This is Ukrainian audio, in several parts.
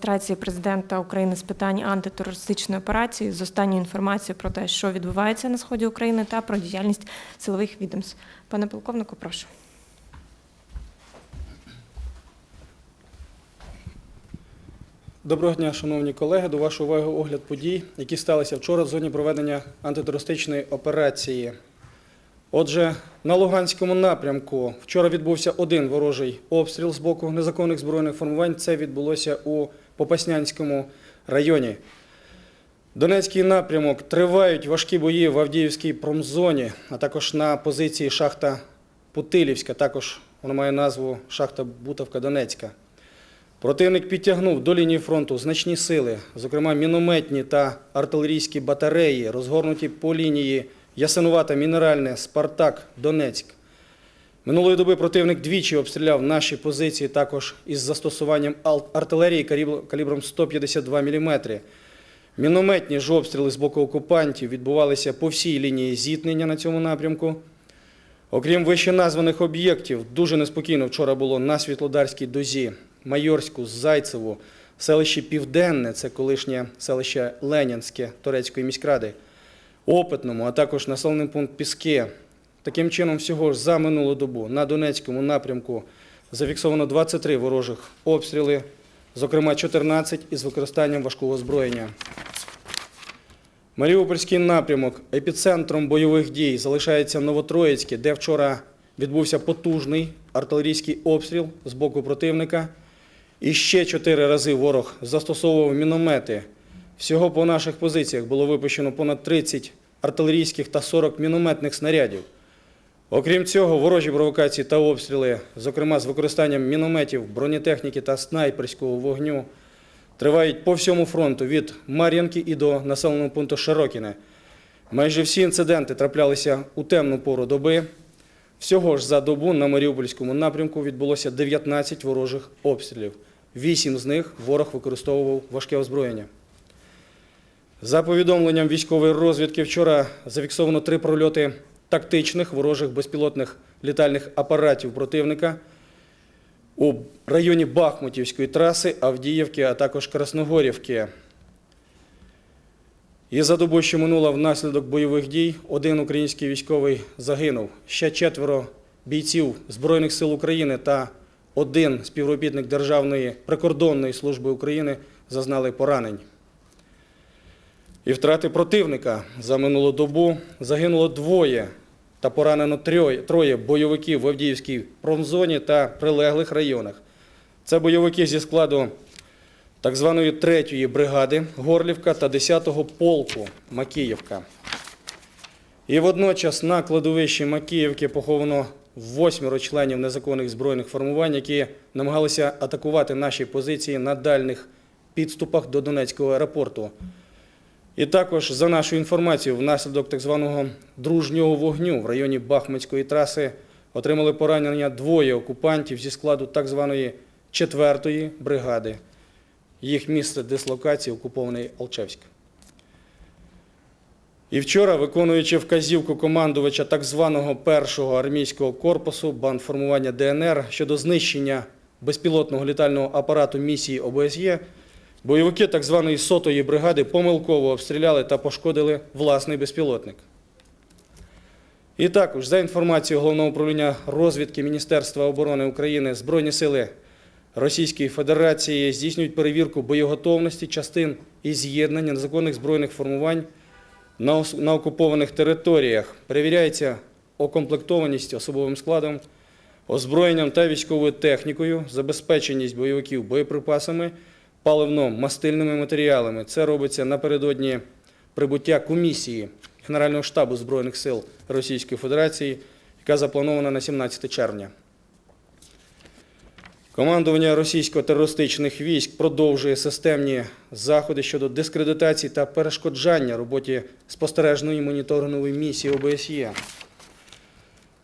адміністрації президента України з питань антитерористичної операції з останньою інформацією про те, що відбувається на сході України, та про діяльність силових відомств. Пане полковнику, прошу. Доброго дня, шановні колеги. До вашої уваги огляд подій, які сталися вчора в зоні проведення антитерористичної операції. Отже, на Луганському напрямку вчора відбувся один ворожий обстріл з боку незаконних збройних формувань. Це відбулося у Попаснянському районі. Донецький напрямок тривають важкі бої в Авдіївській промзоні, а також на позиції шахта Путилівська. Також вона має назву шахта Бутовка Донецька. Противник підтягнув до лінії фронту значні сили, зокрема мінометні та артилерійські батареї, розгорнуті по лінії Ясинувата Мінеральне, Спартак, Донецьк. Минулої доби противник двічі обстріляв наші позиції також із застосуванням артилерії калібром 152 мм. Мінометні ж обстріли з боку окупантів відбувалися по всій лінії зіткнення на цьому напрямку. Окрім вищеназваних об'єктів, дуже неспокійно вчора було на Світлодарській дозі, Майорську, Зайцеву, селище Південне, це колишнє селище Ленінське Турецької міськради, Опитному, а також населений пункт Піски. Таким чином, всього ж за минулу добу на Донецькому напрямку зафіксовано 23 ворожих обстріли, зокрема 14 із використанням важкого озброєння. Маріупольський напрямок епіцентром бойових дій залишається Новотроїцьке, де вчора відбувся потужний артилерійський обстріл з боку противника. І ще чотири рази ворог застосовував міномети. Всього по наших позиціях було випущено понад 30 артилерійських та 40 мінометних снарядів. Окрім цього, ворожі провокації та обстріли, зокрема з використанням мінометів, бронетехніки та снайперського вогню, тривають по всьому фронту від Мар'янки і до населеного пункту Широкіне. Майже всі інциденти траплялися у темну пору доби. Всього ж за добу на Маріупольському напрямку відбулося 19 ворожих обстрілів. Вісім з них ворог використовував важке озброєння. За повідомленням військової розвідки, вчора зафіксовано три прольоти тактичних ворожих безпілотних літальних апаратів противника у районі Бахмутівської траси, Авдіївки, а також Красногорівки. І за добу, що минула внаслідок бойових дій, один український військовий загинув. Ще четверо бійців Збройних сил України та один співробітник Державної прикордонної служби України зазнали поранень. І втрати противника за минулу добу загинуло двоє та поранено троє, бойовиків в Авдіївській промзоні та прилеглих районах. Це бойовики зі складу так званої 3-ї бригади Горлівка та 10-го полку Макіївка. І водночас на кладовищі Макіївки поховано восьмеро членів незаконних збройних формувань, які намагалися атакувати наші позиції на дальних підступах до Донецького аеропорту. І також, за нашою інформацією, внаслідок так званого дружнього вогню в районі Бахмутської траси отримали поранення двоє окупантів зі складу так званої 4-ї бригади. Їх місце дислокації окупований Алчевськ. І вчора, виконуючи вказівку командувача так званого першого армійського корпусу бандформування ДНР щодо знищення безпілотного літального апарату місії ОБСЄ, бойовики так званої сотої бригади помилково обстріляли та пошкодили власний безпілотник. І також, за інформацією Головного управління розвідки Міністерства оборони України, Збройні сили Російської Федерації здійснюють перевірку боєготовності частин і з'єднання незаконних збройних формувань на, окупованих територіях. Перевіряється окомплектованість особовим складом, озброєнням та військовою технікою, забезпеченість бойовиків боєприпасами, паливно-мастильними матеріалами. Це робиться напередодні прибуття комісії Генерального штабу Збройних сил Російської Федерації, яка запланована на 17 червня. Командування російсько-терористичних військ продовжує системні заходи щодо дискредитації та перешкоджання роботі спостережної моніторингової місії ОБСЄ.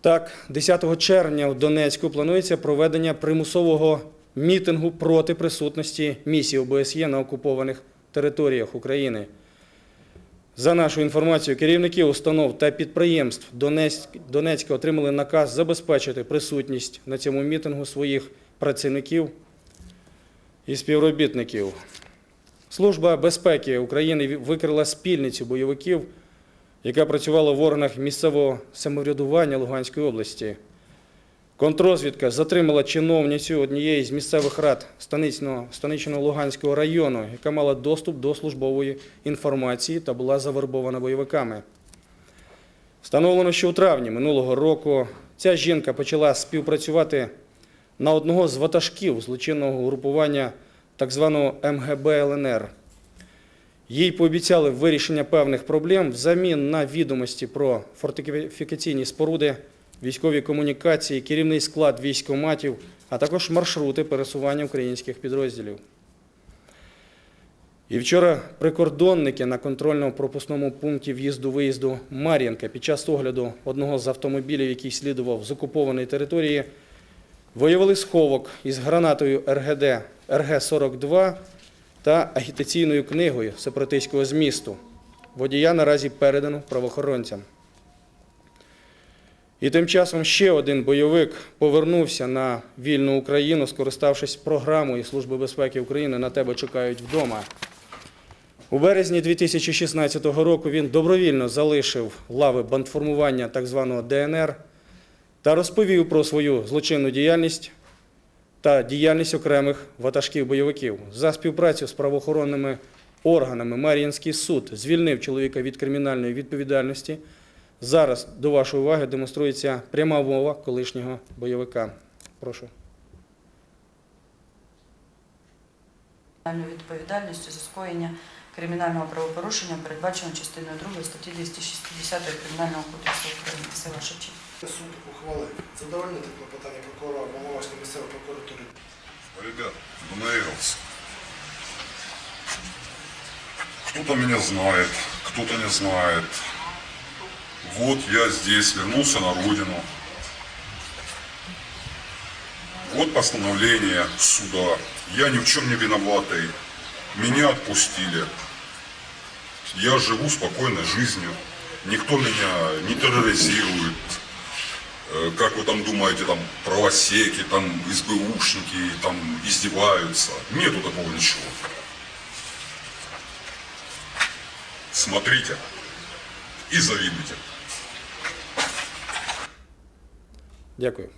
Так, 10 червня в Донецьку планується проведення примусового мітингу проти присутності місії ОБСЄ на окупованих територіях України. За нашою інформацією, керівники установ та підприємств Донецька отримали наказ забезпечити присутність на цьому мітингу своїх працівників. і співробітників. Служба безпеки України викрила спільницю бойовиків, яка працювала в органах місцевого самоврядування Луганської області. Контрозвідка затримала чиновницю однієї з місцевих рад станичного, станичного Луганського району, яка мала доступ до службової інформації та була завербована бойовиками. Встановлено, що у травні минулого року ця жінка почала співпрацювати на одного з ватажків злочинного групування так званого МГБ ЛНР. Їй пообіцяли вирішення певних проблем взамін на відомості про фортифікаційні споруди, військові комунікації, керівний склад військоматів, а також маршрути пересування українських підрозділів. І вчора прикордонники на контрольно-пропускному пункті в'їзду-виїзду Мар'їнка під час огляду одного з автомобілів, який слідував з окупованої території, виявили сховок із гранатою РГД РГ-42 та агітаційною книгою сепаратистського змісту. Водія наразі передано правоохоронцям. І тим часом ще один бойовик повернувся на вільну Україну, скориставшись програмою Служби безпеки України на тебе чекають вдома. У березні 2016 року він добровільно залишив лави бандформування так званого ДНР та розповів про свою злочинну діяльність та діяльність окремих ватажків бойовиків. За співпрацю з правоохоронними органами Мар'їнський суд звільнив чоловіка від кримінальної відповідальності. Зараз до вашої уваги демонструється пряма мова колишнього бойовика. Прошу. відповідальністю за скоєння кримінального правопорушення, передбаченого частиною 2 статті 260 Кримінального кодексу України. Це ваша честь. Суд ухвалив задовольнити клопотання прокурора Волноваської місцевої прокуратури Ребят, наигрался. Кто-то меня знает, кто-то не знает. Вот я здесь, вернулся на родину. Вот постановление суда. Я ни в чем не виноватый. Меня отпустили. Я живу спокойной жизнью. Никто меня не терроризирует. Э, Как вы там думаете, там правосеки, там СБУшники там издеваются. Нету такого ничего. Смотрите и завидуйте. Дякую.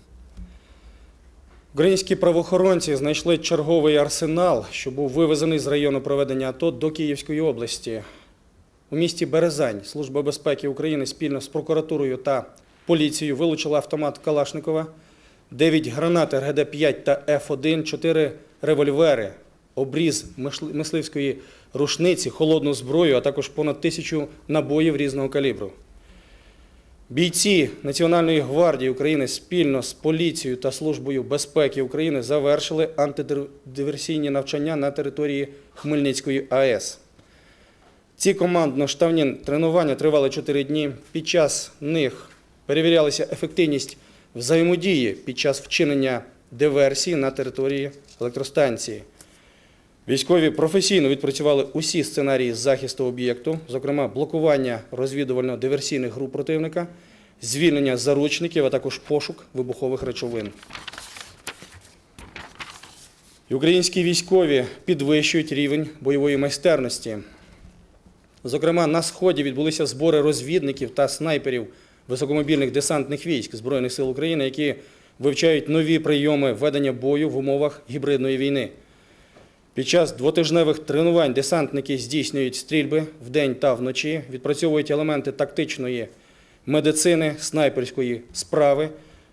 Українські правоохоронці знайшли черговий арсенал, що був вивезений з району проведення АТО до Київської області. У місті Березань Служба безпеки України спільно з прокуратурою та поліцією вилучила автомат Калашникова, 9 гранат РГД-5 та Ф1, 4 револьвери, обріз мисливської рушниці, холодну зброю, а також понад тисячу набоїв різного калібру. Бійці Національної гвардії України спільно з поліцією та Службою безпеки України завершили антидиверсійні навчання на території Хмельницької АЕС. Ці командно-штабні тренування тривали 4 дні. Під час них перевірялася ефективність взаємодії під час вчинення диверсії на території електростанції. Військові професійно відпрацювали усі сценарії захисту об'єкту, зокрема блокування розвідувально-диверсійних груп противника, звільнення заручників, а також пошук вибухових речовин. І Українські військові підвищують рівень бойової майстерності. Зокрема, на сході відбулися збори розвідників та снайперів високомобільних десантних військ Збройних сил України, які вивчають нові прийоми ведення бою в умовах гібридної війни. Під час двотижневих тренувань десантники здійснюють стрільби вдень та вночі, відпрацьовують елементи тактичної медицини, снайперської справи,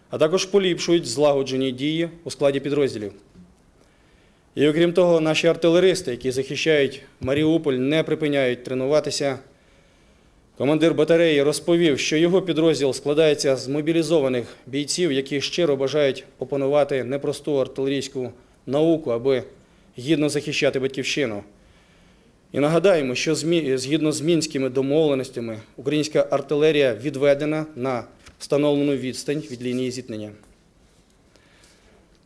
а також поліпшують злагоджені дії у складі підрозділів. І окрім того, наші артилеристи, які захищають Маріуполь, не припиняють тренуватися. Командир батареї розповів, що його підрозділ складається з мобілізованих бійців, які щиро бажають опанувати непросту артилерійську науку, аби гідно захищати батьківщину. І нагадаємо, що згідно з мінськими домовленостями українська артилерія відведена на встановлену відстань від лінії зіткнення.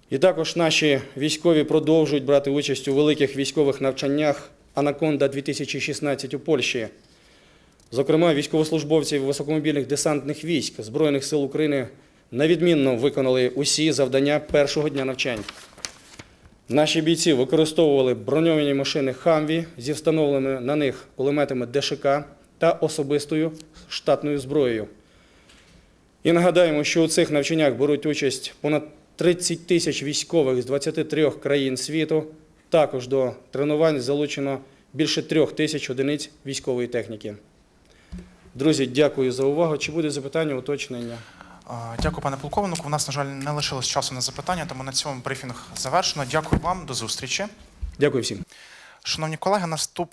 І також наші військові продовжують брати участь у великих військових навчаннях Анаконда 2016 у Польщі. Зокрема, військовослужбовці високомобільних десантних військ Збройних сил України невідмінно виконали усі завдання першого дня навчань. Наші бійці використовували броньовані машини Хамві зі встановленими на них кулеметами ДШК та особистою штатною зброєю. І нагадаємо, що у цих навчаннях беруть участь понад 30 тисяч військових з 23 країн світу. Також до тренувань залучено більше трьох тисяч одиниць військової техніки. Друзі, дякую за увагу. Чи буде запитання, уточнення? Дякую, пане полковнику. У нас, на жаль, не лишилось часу на запитання, тому на цьому брифінг завершено. Дякую вам, до зустрічі. Дякую всім. Шановні колеги, наступ